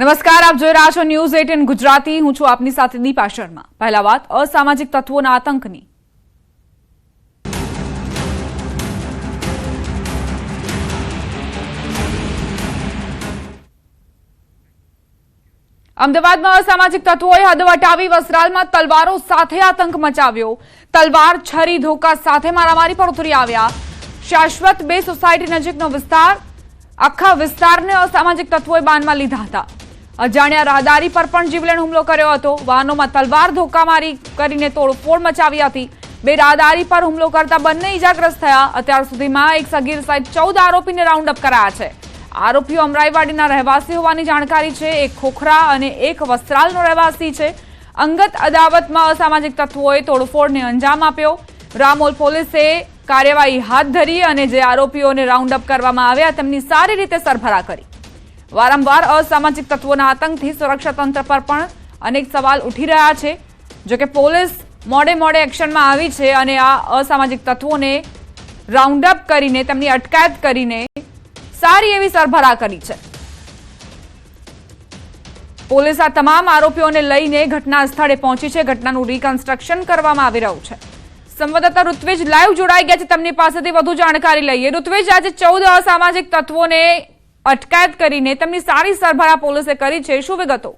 નમસ્કાર, આપ જોઈ રહ્યા છો ન્યૂઝ એટીન ગુજરાતી. હું છું આપની સાથે દીપા શર્મા. પહેલા વાત, અસામાજિક તત્વોના આતંકની. અમદાવાદમાં અસામાજિક તત્વોએ હદ વટાવી વસ્ત્રાલમાં તલવારો સાથે આતંક મચાવ્યો. તલવાર, છરી, ધોકા સાથે મારામારી પર ઉતરી આવ્યા. શાશ્વત બે સોસાયટી નજીકનો વિસ્તાર, આખા વિસ્તારને અસામાજિક તત્વોએ બાનમાં લીધા હતા. અજાણ્યા રાહદારી પર પણ જીવલેણ હુમલો કર્યો હતો. વાહનોમાં તલવાર ધોકામારી કરીને તોડફોડ મચાવી હતી. બે રાહદારી પર હુમલો કરતા બંને ઈજાગ્રસ્ત થયા. અત્યાર સુધીમાં એક સગીર સહિત ચૌદ આરોપીને રાઉન્ડ અપ કરાયા છે. આરોપીઓ અમરાઈવાડીના રહેવાસી હોવાની જાણકારી છે. એક ખોખરા અને એક વસ્ત્રાલનો રહેવાસી છે. અંગત અદાવતમાં અસામાજિક તત્વોએ તોડફોડને અંજામ આપ્યો. રામોલ પોલીસે કાર્યવાહી હાથ ધરી અને જે આરોપીઓને રાઉન્ડ અપ કરવામાં આવ્યા તેમની સારી રીતે સરભરા કરી. વારંવાર અસામાજિક તત્વોના આતંકથી સુરક્ષા તંત્ર પર પણ અનેક સવાલ ઉઠી રહ્યા છે. જોકે પોલીસ મોડે મોડે એક્શનમાં આવી છે અને આ અસામાજિક તત્વોને રાઉન્ડ અપ કરીને, તેમની અટકાયત કરીને સારી એવી સરભરા કરી છે. પોલીસ આ તમામ આરોપીઓને લઈને ઘટના સ્થળે પહોંચી છે. ઘટનાનું રિકન્સ્ટ્રક્શન કરવામાં આવી રહ્યું છે. સંવાદદાતા ઋત્વિજ લાઈવ જોડાઈ ગયા છે. તેમની પાસેથી વધુ જાણકારી લઈએ. ઋત્વિજ, આજે ચૌદ અસામાજિક તત્વોને અટકાયત કરીને તેમની સારી સરભરા પોલીસે કરી છે. શું વિગતો?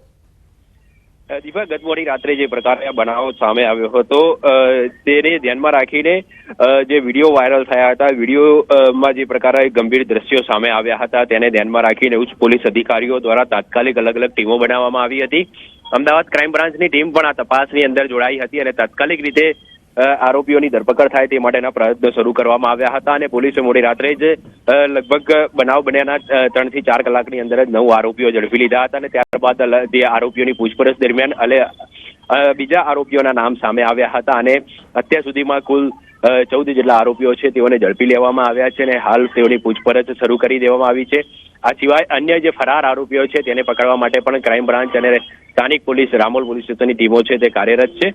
દીપા ગત મોડી રાત્રે જે પ્રકારે બનાવ સામે આવ્યો હતો તેને ધ્યાનમાં રાખીને જે વીડિયો વાયરલ થયા હતા વિડીયોમાં જે પ્રકારે ગંભીર દ્રશ્યો સામે આવ્યા હતા, તેને ધ્યાનમાં રાખીને ઉચ્ચ પોલીસ અધિકારીઓ દ્વારા તાત્કાલિક અલગ અલગ ટીમો બનાવવામાં આવી હતી. અમદાવાદ ક્રાઇમ બ્રાન્ચની ટીમ પણ આ તપાસની અંદર જોડાઈ હતી અને તાત્કાલિક રીતે આરોપીઓની ધરપકડ થાય તે માટેના પ્રયત્નો શરૂ કરવામાં આવ્યા હતા અને પોલીસે મોડી રાત્રે જ લગભગ બનાવ બન્યાના ત્રણ ત્રણથી ચાર કલાકની અંદર જ નવ આરોપીઓ ઝડપી લીધા હતા અને ત્યારબાદ તે આરોપીઓની પૂછપરછ દરમિયાન અલે બીજા આરોપીઓના નામ સામે આવ્યા હતા અને અત્યાર સુધીમાં કુલ ચૌદ જેટલા આરોપીઓ છે તેઓને ઝડપી લેવામાં આવ્યા છે અને હાલ તેઓની પૂછપરછ શરૂ કરી દેવામાં આવી છે. આ સિવાય અન્ય જે ફરાર આરોપીઓ છે તેને પકડવા માટે પણ ક્રાઇમ બ્રાન્ચ અને સ્થાનિક પોલીસ, રામોલ પોલીસ સ્ટેશનની ટીમો છે તે કાર્યરત છે.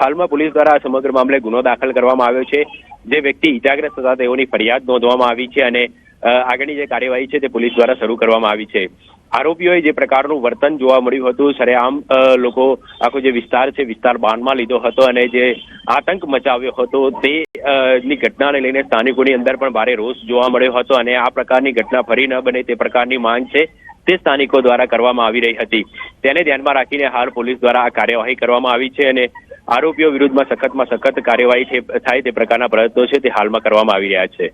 હાલમાં પોલીસ દ્વારા આ સમગ્ર મામલે ગુનો દાખલ કરવામાં આવ્યો છે. જે વ્યક્તિ ઇજાગ્રસ્ત હતા તેઓની ફરિયાદ નોંધવામાં આવી છે અને આગળની જે કાર્યવાહી છે તે પોલીસ દ્વારા શરૂ કરવામાં આવી છે. આરોપીઓએ જે પ્રકારનું વર્તન જોવા મળ્યું હતું, સરેઆમ લોકો આખો જે વિસ્તાર છે, વિસ્તાર બાનમાં લીધો હતો અને જે આતંક મચાવ્યો હતો તે ની ઘટનાને લઈને સ્થાનિકોની અંદર પણ ભારે રોષ જોવા મળ્યો હતો અને આ પ્રકારની ઘટના ફરી ન બને તે પ્રકારની માંગ છે તે સ્થાનિકો દ્વારા કરવામાં આવી રહી હતી. તેને ધ્યાનમાં રાખીને હાલ પોલીસ દ્વારા આ કાર્યવાહી કરવામાં આવી છે અને આરોપીઓ વિરુદ્ધમાં સખતમાં સખત કાર્યવાહી થાય તે પ્રકારના પ્રયત્નો છે તે હાલમાં કરવામાં આવી રહ્યા છે.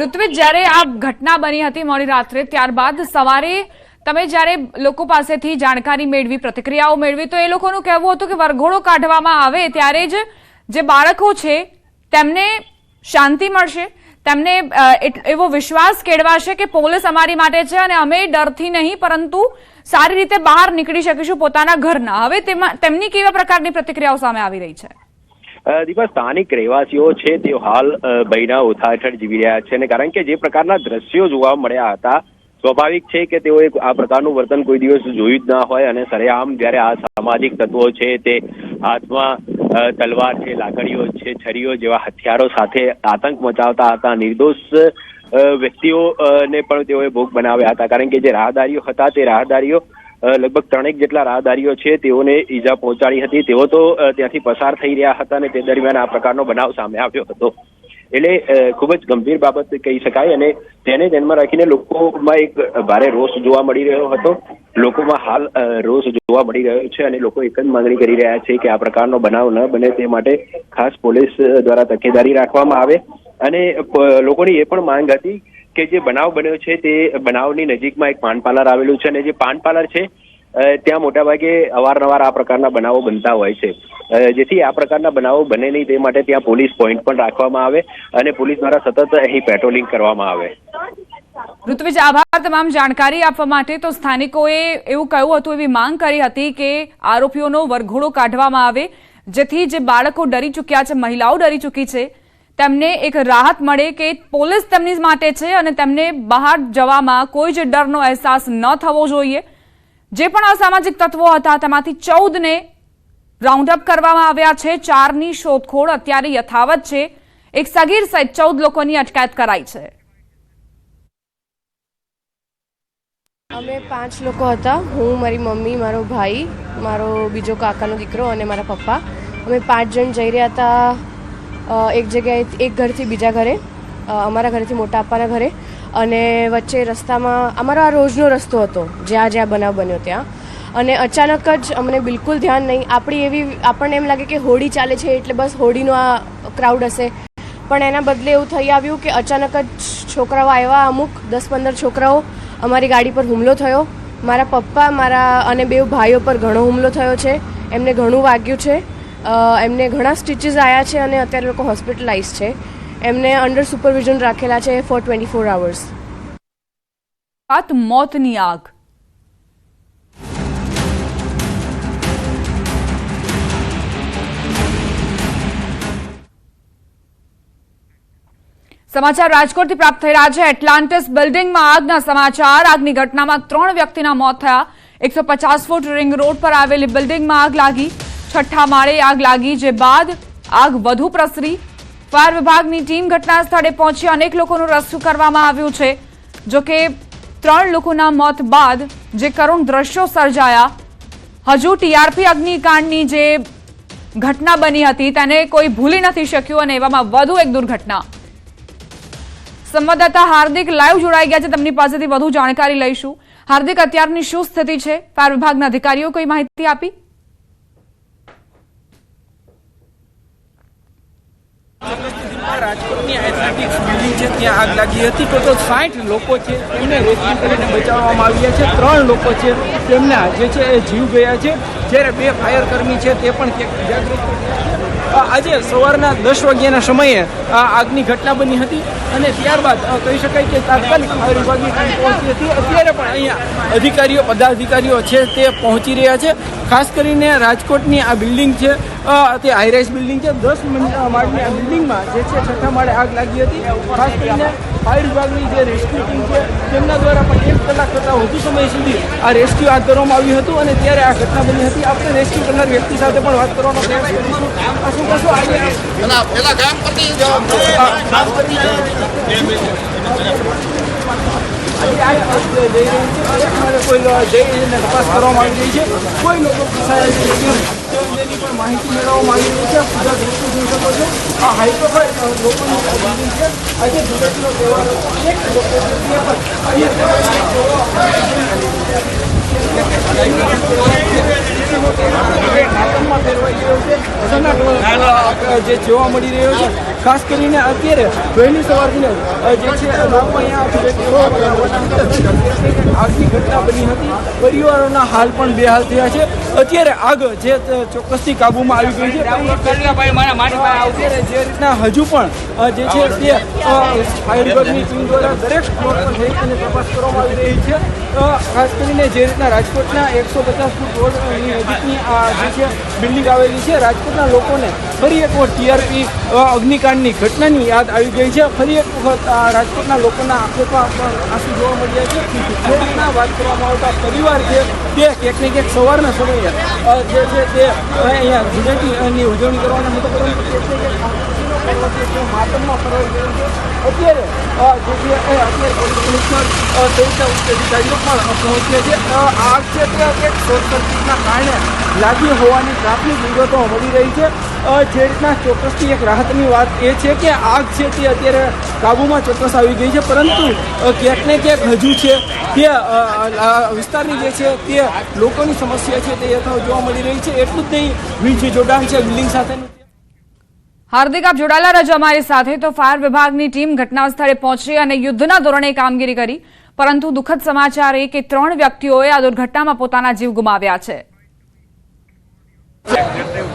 ઋત્વિજ, જ્યારે આ ઘટના બની હતી મોડી રાત્રે, ત્યારબાદ સવારે તમે જ્યારે લોકો પાસેથી જાણકારી મેળવી, પ્રતિક્રિયાઓ મેળવી, તો એ લોકોનું કહેવું હતું કે વરઘોડો કાઢવામાં આવે ત્યારે જ જે બાળકો છે, તેમને શાંતિ મળશે, તેમને એવો વિશ્વાસ કેળવાશે કે પોલીસ અમારી માટે છે અને અમે ડરથી નહીં, પરંતુ સારી રીતે બહાર નીકળી શકીશું પોતાના ઘરના. હવે તેમાં, તેમની કેવા પ્રકારની પ્રતિક્રિયાઓ સામે આવી રહી છે? દીપા સ્થાનિક રહેવાસીઓ છે તેઓ હાલ ભયના ઓથા હેઠળ જીવી રહ્યા છે અને કારણ કે જે પ્રકારના દ્રશ્યો જોવા મળ્યા હતા, સ્વાભાવિક છે કે તેઓએ આ પ્રકારનું વર્તન કોઈ દિવસ જોયું જ ના હોય અને સરેઆમ જ્યારે આ સામાજિક તત્વો છે તે હાથમાં તલવાર છે, લાકડીઓ છે, છરીઓ જેવા હથિયારો સાથે આતંક મચાવતા હતા, નિર્દોષ વ્યક્તિઓને પણ તેઓએ ભોગ બનાવ્યા હતા. કારણ કે જે રાહદારીઓ હતા તે રાહદારીઓ લગભગ ત્રણેક જેટલા રાહદારીઓ છે, તેઓને ઈજા પહોંચાડી હતી. તેઓ તો ત્યાંથી પસાર થઈ રહ્યા હતા અને તે દરમિયાન આ પ્રકારનો બનાવ સામે આવ્યો હતો. એટલે ખૂબ જ ગંભીર બાબત કહી શકાય અને તેને ધ્યાનમાં રાખીને લોકોમાં એક ભારે રોષ જોવા મળી રહ્યો હતો. લોકોમાં હાલ રોષ જોવા મળી રહ્યો છે અને લોકો એક જ માંગણી કરી રહ્યા છે કે આ પ્રકારનો બનાવ ન બને તે માટે ખાસ પોલીસ દ્વારા તકેદારી રાખવામાં આવે. અને લોકોની એ પણ માંગ હતી કે જે બનાવ બન્યો છે તે બનાવની નજીકમાં એક પાન પાર્લર આવેલું છે અને જે પાન પાર્લર છે ત્યાં મોટાભાગે અવારનવાર આ પ્રકારના બનાવો બનતા હોય છે. જેથી આ પ્રકારના બનાવો બને નહીં તે માટે ત્યાં પોલીસ પોઈન્ટ પણ રાખવામાં આવે અને પોલીસ દ્વારા સતત અહીં પેટ્રોલિંગ કરવામાં આવે. ઋત્વિજ, આભાર તમામ જાણકારી આપવા માટે. તો સ્થાનિકોએ એવું કહ્યું હતું, એવી માંગ કરી હતી કે આરોપીઓનો વરઘોડો કાઢવામાં આવે, જેથી જે બાળકો ડરી ચૂક્યા છે, મહિલાઓ ડરી ચૂકી છે તેમને એક રાહત મળે કે પોલીસ તેમની માટે છે અને તેમને બહાર જવામાં કોઈ જ ડરનો અહેસાસ ન થવો જોઈએ. જે પણ અસામાજિક તત્વો હતા, તેમાંથી ચૌદને રાઉન્ડ અપ કરવામાં આવ્યા છે. ચારની શોધખોળ અત્યારે યથાવત છે. એક સગીર સહિત ચૌદ લોકોની અટકાયત કરાઈ છે. અમે પાંચ લોકો હતા. હું, મારી મમ્મી, મારો ભાઈ, મારો બીજો કાકાનો દીકરો અને મારા પપ્પા. અમે પાંચ જણ જઈ રહ્યા હતા એક જગ્યાએ એક ઘરથી બીજા ઘરે અમારા ઘરેથી મોટા આપવાના ઘરે અને વચ્ચે રસ્તામાં અમારો આ રોજનો રસ્તો હતો, જ્યાં જ્યાં બનાવ બન્યો ત્યાં. અને અચાનક જ અમને બિલકુલ ધ્યાન નહીં, આપણી એવી, આપણને એમ લાગે કે હોડી ચાલે છે એટલે બસ હોડીનો આ ક્રાઉડ હશે. પણ એના બદલે એવું થઈ આવ્યું કે અચાનક જ છોકરાઓ આવ્યા, અમુક દસ પંદર છોકરાઓ અમારી ગાડી પર હુમલો થયો. મારા પપ્પા, મારા અને બે ભાઈઓ પર ઘણો હુમલો થયો છે. એમને ઘણું વાગ્યું છે. એમને ઘણા સ્ટિચિસ આવ્યા છે અને અત્યારે લોકો હોસ્પિટલાઇઝ છે. એમને અંડર સુપરવિઝન રાખેલા છે ફોર ટ્વેન્ટી ફોર આવર્સ વાત મોતની આગ. સમાચાર રાજકોટથી પ્રાપ્ત થઈ રહ્યા છે. એટલાન્ટિસ બિલ્ડિંગમાં આગના સમાચાર. આગની ઘટનામાં ત્રણ વ્યક્તિના મોત થયા. એકસો ફૂટ રિંગ રોડ પર આવેલી બિલ્ડિંગમાં આગ લાગી. છઠ્ઠા માળે આગ લાગી જે બાદ આગ વધુ પ્રસરી. ફાયર વિભાગની ટીમ ઘટના સ્થળે પહોંચી અનેક લોકોનું રેસ્ક્યુ કરવામાં આવ્યું છે. જોકે ત્રણ લોકોના મોત બાદ જે કરુણ દ્રશ્યો સર્જાયા. હજુ ટીઆરપી અગ્નિકાંડની જે ઘટના બની હતી તેને કોઈ ભૂલી નથી શક્યું અને એવામાં વધુ એક દુર્ઘટના. સંવાદદાતા હાર્દિક લાઈવ જોડાઈ ગયા છે. તેમની પાસેથી વધુ જાણકારી લઈશું. હાર્દિક, અત્યારની શું સ્થિતિ છે? ફાયર વિભાગના અધિકારીઓ કોઈ માહિતી આપી? રાજકોટની એથ્લેટિક્સ બિલ્ડિંગ છે, ત્યાં આગ લાગી હતી. ટોટલ સાઠ લોકો છે તેમને રેસ્ક્યુ કરીને બચાવવામાં આવ્યા છે. ત્રણ લોકો છે, તેમના જે છે એ જીવ ગયા છે. જ્યારે બે ફાયર કર્મી છે, તે પણ ક્યાંક છે. આજે સવારના દસ વાગ્યાના સમયે આ આગની ઘટના બની હતી અને ત્યારબાદ કહી શકાય કે તાત્કાલિક ફાયર વિભાગની ટીમ પહોંચી હતી. અત્યારે પણ અહીંયા અધિકારીઓ, પદાધિકારીઓ છે, તે પહોંચી રહ્યા છે. ખાસ કરીને રાજકોટની આ બિલ્ડિંગ છે તે હાઈરાઇઝ બિલ્ડિંગ છે. દસ માળની આ બિલ્ડિંગમાં જે છે છઠ્ઠા માળે આગ લાગી હતી. ખાસ કરીને ફાયર વિભાગની જે રેસ્ક્યુ ટીમ છે તેમના દ્વારા પણ એક કલાક કરતાં વધુ સમય સુધી આ રેસ્ક્યુ હાથ ધરવામાં આવ્યું હતું અને ત્યારે આ ઘટના બની હતી. આપણે રેસ્ક્યુ કરનાર વ્યક્તિ સાથે પણ વાત કરવાનો પ્રયાસ કરીશું. આ શું કશું આજે તપાસ કરવામાં આવી રહી છે કોઈ લોકો ફસાયા પણ માહિતી મેળવવામાં આવી રહી છે જોઈ શકો છો આ હાઈપ્રોફાઇલ લોકોની બિલ્ડિંગ જે જોવા મળી રહ્યો છે ખાસ કરીને અત્યારે વહેલી સવારથી જે છે લોકો અહીંયા આગની ઘટના બની હતી. પરિવારોના હાલ પણ બેહાલ થયા છે. અત્યારે આગ જે ચોક્કસથી કાબૂમાં આવી ગઈ છે. જે રીતના હજુ પણ જે છે તે ફાયર બ્રિગેડની ટીમ દ્વારા દરેક ફ્લોર પર જઈ અને તપાસ કરવામાં આવી રહી છે. ખાસ કરીને જે રીતના રાજકોટના એકસો પચાસ ફૂટ રોડની નજીકની આ જે છે બિલ્ડિંગ આવેલી છે રાજકોટના લોકોને ફરી એક ટીઆરપી અગ્નિકાંડની ઘટનાની યાદ આવી ગઈ છે. ફરી એક વખત આ રાજકોટના લોકોના આંખોમાં આંસુ જોવા મળ્યા છે. જે વાત કરવામાં આવતા પરિવાર છે તે ક્યાંક ને ક્યાંક સવારના સમયે જે છે તે અહીંયા ધૂળેટીની ઉજવણી કરવાના હતો પરંતુ ને અત્યારે જે છે પણ અ, આગ એક કારણે લાગી હોવાની પ્રાથમિક વિગતો મળી રહી છે. જે રીતના ચોક્કસથી એક રાહતની વાત એ છે કે આગ છે તે અત્યારે કાબૂમાં ચોક્કસ આવી ગઈ છે, પરંતુ ક્યાંક ને ક્યાંક હજુ છે તે વિસ્તારની જે છે તે લોકોની સમસ્યા છે તે યથાવત જોવા મળી રહી છે. એટલું જ નહીં વીજ જોડાણ છે બિલ્ડિંગ સાથેનું. હાર્દિક, આપ જોડાયેલા રહેજો અમારી સાથે. તો ફાયર વિભાગની ટીમ ઘટના સ્થળે પહોંચી અને યુદ્ધના ધોરણે કામગીરી કરી. પરંતુ દુઃખદ સમાચાર એ કે ત્રણ વ્યક્તિઓએ આ દુર્ઘટનામાં પોતાના જીવ ગુમાવ્યા છે.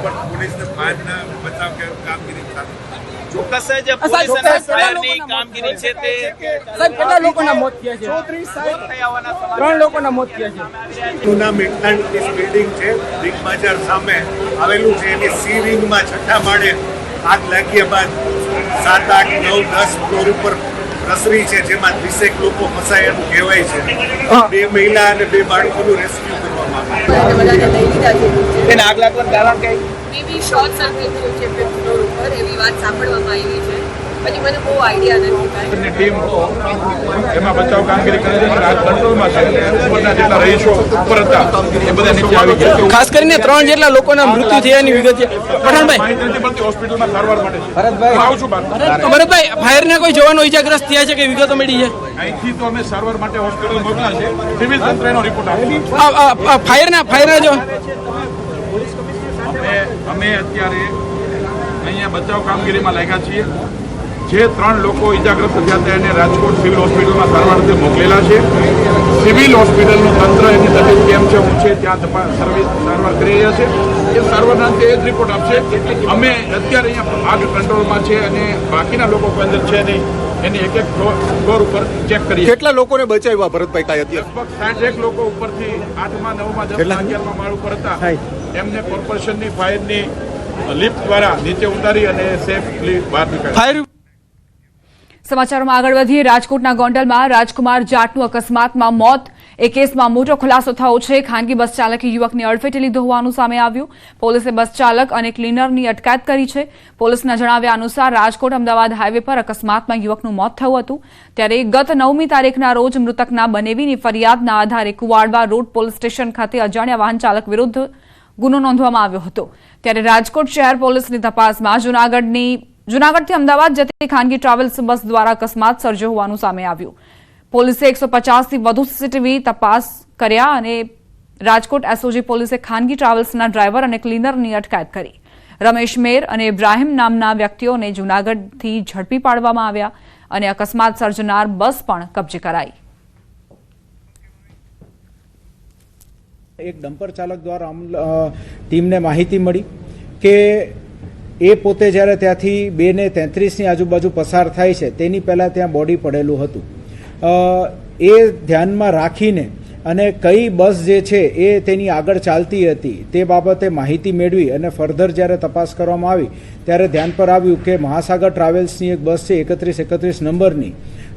ઉપર પોલીસને ફાયરના બચાવ કે કામગીરી ચાલુ ચોક્કસ જ પોલીસ અને ફાયરની કામગીરી છે તે સાહેબ કેટલા લોકોના મોત થયા છે? થઈ આવવાના ત્રણ લોકોના મોત થયા છે. જૂના મેટલાન્ટિસ બિલ્ડિંગ છે. બિગ બજાર સામે આવેલું છે. એની સી વિંગમાં છઠ્ઠા માળે આગ લાગ્યા બાદ સાત આઠ નવ દસ ફ્લોર ઉપર પ્રસરી છે જેમાં ત્રીસેક લોકો ફસાય એમ કહેવાય છે. બે મહિલા અને બે બાળકોનું રેસ્ક્યુ એને આગ લાગવાનું કારણ કઈ? મેબી શોર્ટ સર્કિટ થયું છે પેટ્રોલ ઉપર એવી વાત સાંભળવામાં આવી છે. હજી મને બહુ આઈડિયા નથી ટીમ એમાં બચાવ કામગીરી કરે છે પણ કંટ્રોલમાં છે ઉપરના જેટલા રહીશો ઉપર હતા એ બધા નીચે આવી ગયા ખાસ કરીને ત્રણ જેટલા લોકોના મૃત્યુ થયાની વિગત. છે પઠાણભાઈ હોસ્પિટલમાં સારવાર માટે છે. આવું છું ભરતભાઈ ફાયરના કોઈ જવાનો ઈજાગ્રસ્ત થયા છે કે વિગતો મળી છે? અહીંથી તો અમે સારવાર માટે હોસ્પિટલ છે. સિવિલ રિપોર્ટ આ ફાયરના ફાયરના જો. અમે અમે અત્યારે અહીંયા બચાવ કામગીરીમાં લાગ્યા છીએ. જે ત્રણ લોકો ઇજાગ્રસ્ત થયા હતા એને રાજકોટ સિવિલ હોસ્પિટલમાં સારવાર અર્થે મોકલેલા છે. સિવિલ હોસ્પિટલનું તંત્ર એની તબિયત કેમ છે હું છે ત્યાં સર્વિસ સારવાર કરી રહ્યા છે. એ સારવારના અંતે એ જ રિપોર્ટ આપશે અમે અત્યારે અહીંયા આગ કંટ્રોલમાં છે અને બાકીના લોકો કોઈ અંદર છે નહીં. એની એક એક ફ્લોર ઉપર ચેક કરીએ. કેટલા લોકોને બચાવ્યા ભરતભાઈ કાય અત્યારે? લગભગ સાઠ એક લોકો ઉપરથી આઠમાં નવમાં દસમાં અગિયારમાં માળ ઉપર હતા. એમને કોર્પોરેશનની ફાયરની લિફ્ટ દ્વારા નીચે ઉતારી અને સેફલી બહાર નીકળ્યા. ફાયર સમાચારોમાં આગળ વધીએ. રાજકોટના ગોંડલમાં રાજકુમાર જાટનું અકસ્માતમાં મોત. એ કેસમાં મોટો ખુલાસો થયો છે. ખાનગી બસ ચાલકે યુવકને અડફેટે લીધો હોવાનું સામે આવ્યું. પોલીસે બસ ચાલક અને ક્લીનરની અટકાયત કરી છે. પોલીસના જણાવ્યા અનુસાર રાજકોટ અમદાવાદ હાઈવે પર અકસ્માતમાં યુવકનું મોત થયું હતું. ત્યારે ગત નવમી તારીખના રોજ મૃતકના બનેવીની ફરિયાદના આધારે કુવાડવા રોડ પોલીસ સ્ટેશન ખાતે અજાણ્યા વાહન ચાલક વિરુદ્ધ ગુનો નોંધવામાં આવ્યો હતો. ત્યારે રાજકોટ શહેર પોલીસની તપાસમાં જૂનાગઢની જૂનાગઢથી અમદાવાદ જતી ખાનગી ટ્રાવેલ્સ બસ દ્વારા અકસ્માત સર્જ્યો હોવાનું સામે આવ્યું. પોલીસે એકસો પચાસથી વધુ સીસીટીવી તપાસ કર્યા અને રાજકોટ એસઓજી પોલીસે ખાનગી ટ્રાવેલ્સના ડ્રાઈવર અને ક્લીનરની અટકાયત કરી. રમેશ મેર અને ઇબ્રાહીમ નામના વ્યક્તિઓને જૂનાગઢથી ઝડપી પાડવામાં આવ્યા અને અકસ્માત સર્જનાર બસ પણ કબજે કરાઈ. એક ડમ્પર ચાલક દ્વારા ટીમને માહિતી મળી કે એ પોતે જ્યારે ત્યાંથી બે ને તેત્રીસની આજુબાજુ પસાર થાય છે, તેની પહેલાં ત્યાં બોડી પડેલું હતું. એ ધ્યાનમાં રાખીને અને કઈ બસ જે છે એ તેની આગળ ચાલતી હતી, તે બાબતે માહિતી મેળવી અને ફર્ધર જ્યારે તપાસ કરવામાં આવી, ત્યારે ધ્યાન પર આવ્યું કે મહાસાગર ટ્રાવેલ્સની એક બસ છે એકત્રીસ એકત્રીસ નંબરની.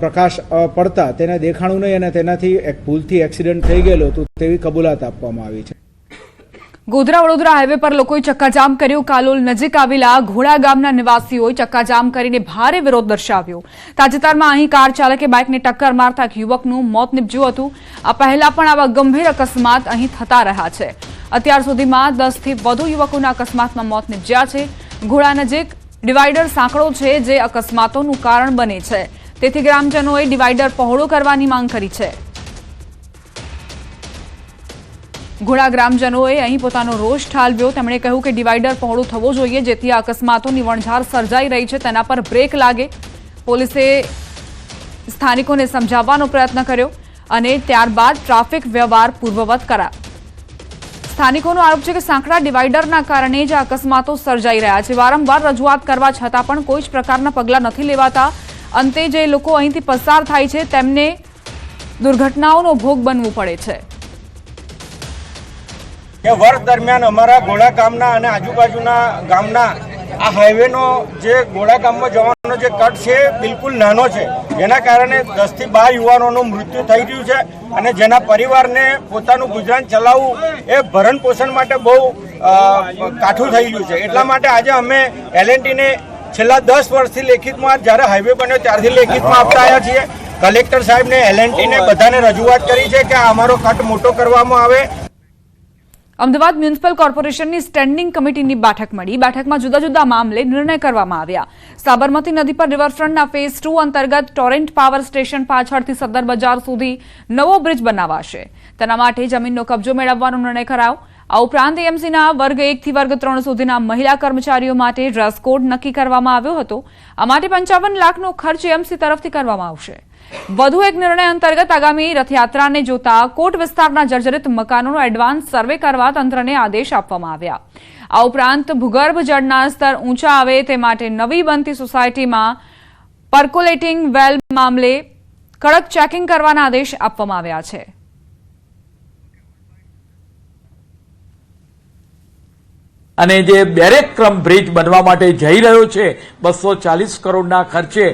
પ્રકાશ પડતા તેને દેખાણું નહીં અને તેનાથી એક ભૂલથી એક્સિડન્ટ થઈ ગયેલો હતું તેવી કબૂલાત આપવામાં આવી છે. ગોધરા વડોદરા હાઈવે પર લોકોએ ચક્કાજામ કર્યું. કાલોલ નજીક આવેલા ઘોડા ગામના નિવાસીઓએ ચક્કાજામ કરીને ભારે વિરોધ દર્શાવ્યો. તાજેતરમાં અહીં કાર ચાલકે બાઇકને ટક્કર મારતા એક યુવકનું મોત નીપજ્યું હતું. આ પહેલા પણ આવા ગંભીર અકસ્માત અહીં થતા રહ્યા છે. અત્યાર સુધીમાં દસથી વધુ યુવકોના અકસ્માતમાં મોત નીપજ્યા છે. ઘોડા નજીક ડિવાઈડર સાંકળો છે જે અકસ્માતોનું કારણ બને છે. તેથી ગ્રામજનોએ ડિવાઈડર પહોળો કરવાની માંગ કરી છે. ઘોડા ગ્રામજનોએ અહીં પોતાનો રોષ ઠાલવ્યો. તેમણે કહ્યું કે ડિવાઈડર પહોળું થવો જોઈએ, જેથી આ અકસ્માતોની વણઝાર સર્જાઈ રહી છે. તેના પર બ્રેક લાગે. પોલીસે સ્થાનિકોને સમજાવવાનો પ્રયત્ન કર્યો અને ત્યારબાદ ટ્રાફિક વ્યવહાર પૂર્વવત કરાયો. સ્થાનિકોનો આરોપ છે કે સાંકડા ડિવાઈડરના કારણે જ અકસ્માતો સર્જાઈ રહ્યા છે. વારંવાર રજૂઆત કરવા છતાં પણ કોઈ જ પ્રકારના પગલાં નથી લેવાતા. અંતે જે લોકો અહીંથી પસાર થાય છે, તેમને દુર્ઘટનાઓનો ભોગ બનવું પડે છે. કે વર્ષ દરમિયાન અમારા ઘોડા ગામના અને આજુબાજુના ગામના આ હાઈવેનો જે ગોળા ગામમાં જવાનો જે કટ છે, બિલકુલ નાનો છે. જેના કારણે દસથી બાર યુવાનોનું મૃત્યુ થઈ રહ્યું છે અને જેના પરિવારને પોતાનું ગુજરાન ચલાવવું એ ભરણ પોષણ માટે બહુ કાઠું થઈ ગયું છે. એટલા માટે આજે અમે એલએનટીને છેલ્લા દસ વર્ષથી લેખિતમાં જ્યારે હાઈવે બન્યો ત્યારથી લેખિતમાં આપતા આવ્યા છીએ. કલેક્ટર સાહેબને એલએનટીને બધાને રજૂઆત કરી છે કે આ અમારો કટ મોટો કરવામાં આવે. અમદાવાદ મ્યુનિસિપલ કોર્પોરેશનની સ્ટેન્ડિંગ કમિટીની બેઠક મળી. બેઠકમાં જુદા જુદા મામલે નિર્ણય કરવામાં આવ્યા. સાબરમતી નદી પર રિવરફ્રન્ટના ફેઝ ટુ અંતર્ગત ટોરેન્ટ પાવર સ્ટેશન પાછળથી સદર બજાર સુધી નવો બ્રિજ બનાવાશે. તેના માટે જમીનનો કબજો મેળવવાનો નિર્ણય કરાયો. આ ઉપરાંત એએમસીના વર્ગ એકથી વર્ગ ત્રણ સુધીના મહિલા કર્મચારીઓ માટે ડ્રેસ કોડ નક્કી કરવામાં આવ્યો હતો. આ માટે પંચાવન લાખનો ખર્ચ એએમસી તરફથી કરવામાં આવશે. વધુ એક નિર્ણય અંતર્ગત આગામી રથયાત્રાને જોતા કોટ વિસ્તારના જર્જરિત મકાનોનો એડવાન્સ સર્વે કરવા તંત્રને આદેશ આપવામાં આવ્યા. આ ઉપરાંત ભૂગર્ભ જળના સ્તર ઊંચા આવે તે માટે નવી બનતી સોસાયટીમાં પર્કોલેટિંગ વેલ મામલે કડક ચેકિંગ કરવાના આદેશ આપવામાં આવ્યા છે. અને જે બેરેક્રમ બ્રિજ બનવા માટે જઈ રહ્યો છે, બસો ચાલીસ કરોડના ખર્ચે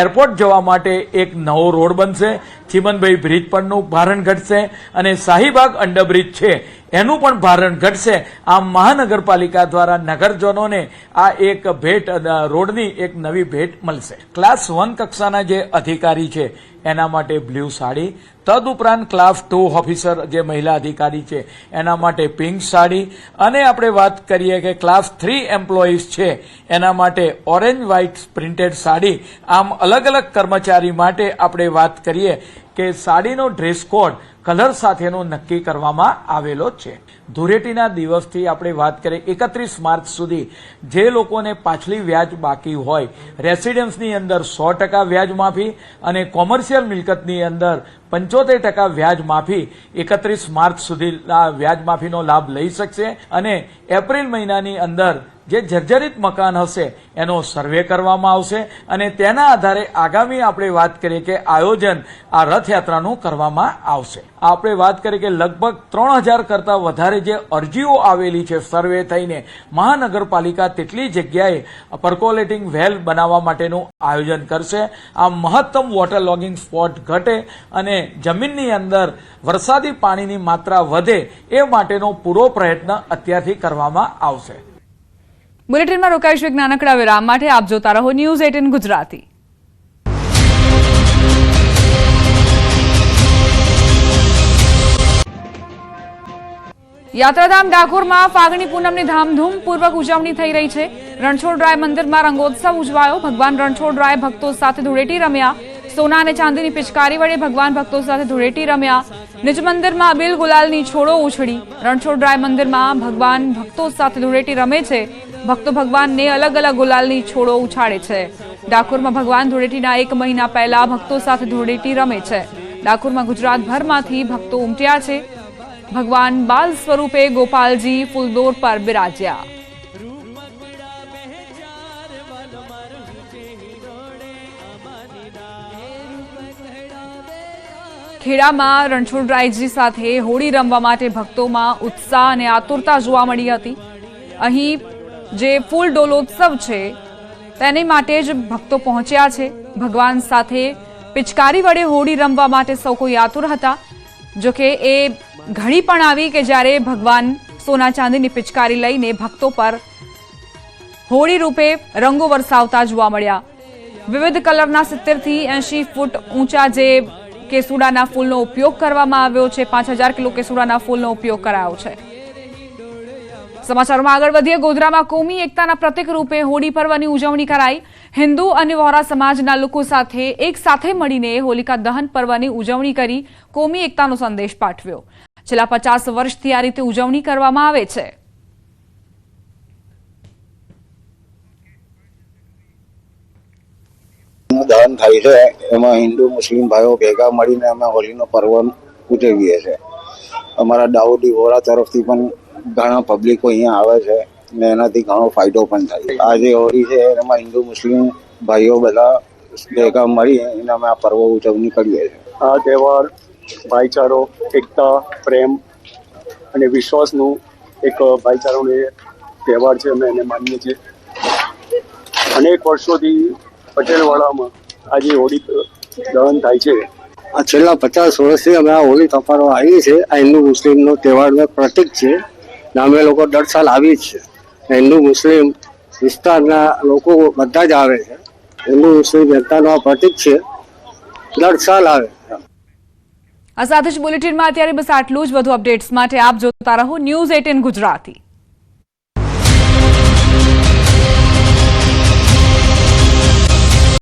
એરપોર્ટ જવા માટે એક નવો રોડ બનશે. ચીમનભાઈ બ્રિજ પરનું ભારણ ઘટશે અને શાહીબાગ અંડરબ્રિજ છે, એનું પણ ભારણ ઘટશે. આમ મહાનગરપાલિકા દ્વારા નગરજનોને આ એક ભેટ રોડની એક નવી ભેટ મળશે. ક્લાસ વન કક્ષાના જે અધિકારી છે, એના માટે બ્લુ સાડી તદુપરાંત ક્લાસ ટુ ઓફિસર જે મહિલા અધિકારી છે, એના માટે પિંક સાડી અને આપણે વાત કરીએ કે ક્લાસ થ્રી એમ્પ્લોઈઝ છે, એના માટે ઓરેન્જ વ્હાઇટ પ્રિન્ટેડ સાડી. આમ અલગ અલગ કર્મચારી માટે આપણે વાત કરીએ કે સાડીનો ડ્રેસ કોડ કલર સાથેનો નક્કી કરવામાં આવેલો છે. ધૂળેટીના દિવસથી આપણે વાત કરીએ, એકત્રીસ માર્ચ સુધી જે લોકોને પાછલી વ્યાજ બાકી હોય રેસિડેન્સની અંદર સો ટકા વ્યાજ માફી અને કોમર્શિયલ મિલકતની અંદર પંચોતેર ટકા વ્યાજ માફી એકત્રીસ માર્ચ સુધી વ્યાજ માફીનો લાભ લઈ શકશે અને એપ્રિલ મહિનાની અંદર જે જર્જરિત મકાન હશે, એનો સર્વે કરવામાં આવશે અને તેના આધારે આગામી આપણે વાત કરીએ કે આયોજન આ રથયાત્રાનું કરવામાં આવશે. આપણે વાત કરીએ કે લગભગ ત્રણ હજાર કરતાં વધારે જે અરજીઓ આવેલી છે, સર્વે થઈને, મહાનગરપાલિકા તેટલી જગ્યાએ પર્કોલેટિંગ વેલ બનાવવા માટેનું આયોજન કરશે. આ મહત્તમ વોટર લોગિંગ સ્પોટ ઘટે અને જમીનની અંદર વરસાદી પાણીની માત્રા વધે એ માટેનો પૂરો પ્રયત્ન અત્યારથી કરવામાં આવશે. બુલેટિનમાં રોકાઈશું એક નાનકડા વિરામ માટે આપ જોતા રહો ન્યૂઝ એટીન ગુજરાતી. યાત્રાધામ ડાકોરમાં ફાગણી પૂનમની ધામધૂમપૂર્વક ઉજવણી થઈ રહી છે. રણછોડરાય મંદિરમાં રંગોત્સવ ઉજવાયો. ભગવાન રણછોડરાય ભક્તો સાથે ધૂળેટી રમ્યા. સોના અને ચાંદીની પિચકારી વડે ભગવાન ભક્તો સાથે ધૂળેટી રમ્યા. નિજ મંદિરમાં અબીલ ગુલાલની છોડો ઉછળી. રણછોડરાય મંદિરમાં ભગવાન ભક્તો સાથે ધૂળેટી રમે છે. ભક્તો ભગવાનને અલગ અલગ ગુલાલની છોડો ઉછાળે છે. ડાકોરમાં ભગવાન ધૂળેટીના એક મહિના પહેલા ભક્તો સાથે ધૂળેટી રમે છે. ડાકોરમાં ગુજરાતભરમાંથી ભક્તો ઉમટ્યા છે. ભગવાન બાલ સ્વરૂપે ગોપાલજી ફૂલદોર પર બિરાજ્યા. ખેડામાં રણછોડરાયજી સાથે હોળી રમવા માટે ભક્તોમાં ઉત્સાહ અને આતુરતા જોવા મળી હતી. અહીં જે ફૂલ ડોલોત્સવ છે, તેની માટે જ ભક્તો પહોંચ્યા છે. ભગવાન સાથે પિચકારી વડે હોળી રમવા માટે સૌ કોઈ આતુર હતા. જોકે એ ઘડી પણ આવી કે જ્યારે ભગવાન સોના ચાંદીની પિચકારી લઈને ભક્તો પર હોળી રૂપે રંગો વરસાવતા જોવા મળ્યા. વિવિધ કલરના સિત્તેરથી એંશી ફૂટ ઊંચા જે કેસુડાના ફૂલનો ઉપયોગ કરવામાં આવ્યો છે, પાંચ હજાર કિલો કેસુડાના ફૂલનો ઉપયોગ કરાયો છે. સમાચારોમાં આગળ વધીએ. ગોધરામાં કોમી એકતાના પ્રતિક રૂપે હોળી પર્વની ઉજવણી કરાઈ. હિન્દુ અને વોરા સમાજના લોકો સાથે એક સાથે મળીને હોલિકા દહન પર્વની ઉજવણી કરી કોમી એકતાનો સંદેશ પાઠવ્યો. છેલ્લા પચાસ વર્ષથી આ રીતે ઉજવણી કરવામાં આવે છે. દહન થાય છે. એમાં હિન્દુ, મુસ્લિમ ભાઈઓ ભેગા મળીને અમે હોળીનો પર્વ ઉજવીએ છીએ. અમારા દાઉદી વોરા તરફથી પણ ઘણા પબ્લિકો અહીંયા આવે છે ને એનાથી ઘણો ફાયદો પણ થાય છે. આ જે હોળી છે એમાં હિન્દુ મુસ્લિમ ભાઈઓ બધા ભેગા મળી એના અમે આ પર્વ ઉજવણી કરીએ છીએ. આ તહેવાર ભાઈચારો એકતા પ્રેમ અને વિશ્વાસનું એક ભાઈચારોનો એ તહેવાર છે અમે એને માનીએ છીએ. અનેક વર્ષોથી પટેલવાડામાં આજે હોળી દહન થાય છે. આ છેલ્લા પચાસ વર્ષથી અમે આ હોળી તપારો આવી છે. આ હિન્દુ મુસ્લિમનો તહેવારનો પ્રતિક છે. અમે લોકો દર સાલ આવી જ હિન્દુ, મુસ્લિમ વિસ્તારના લોકો બધા જ આવે છે. હિન્દુ, મુસ્લિમ જનતાનો આ પ્રતિક છે. દર સાલ આવે. આ સાથે જ બુલેટિનમાં અત્યારે બસ આટલું જ વધુ અપડેટ્સ માટે આપ જોતા રહો ન્યૂઝ એટીન ગુજરાતી.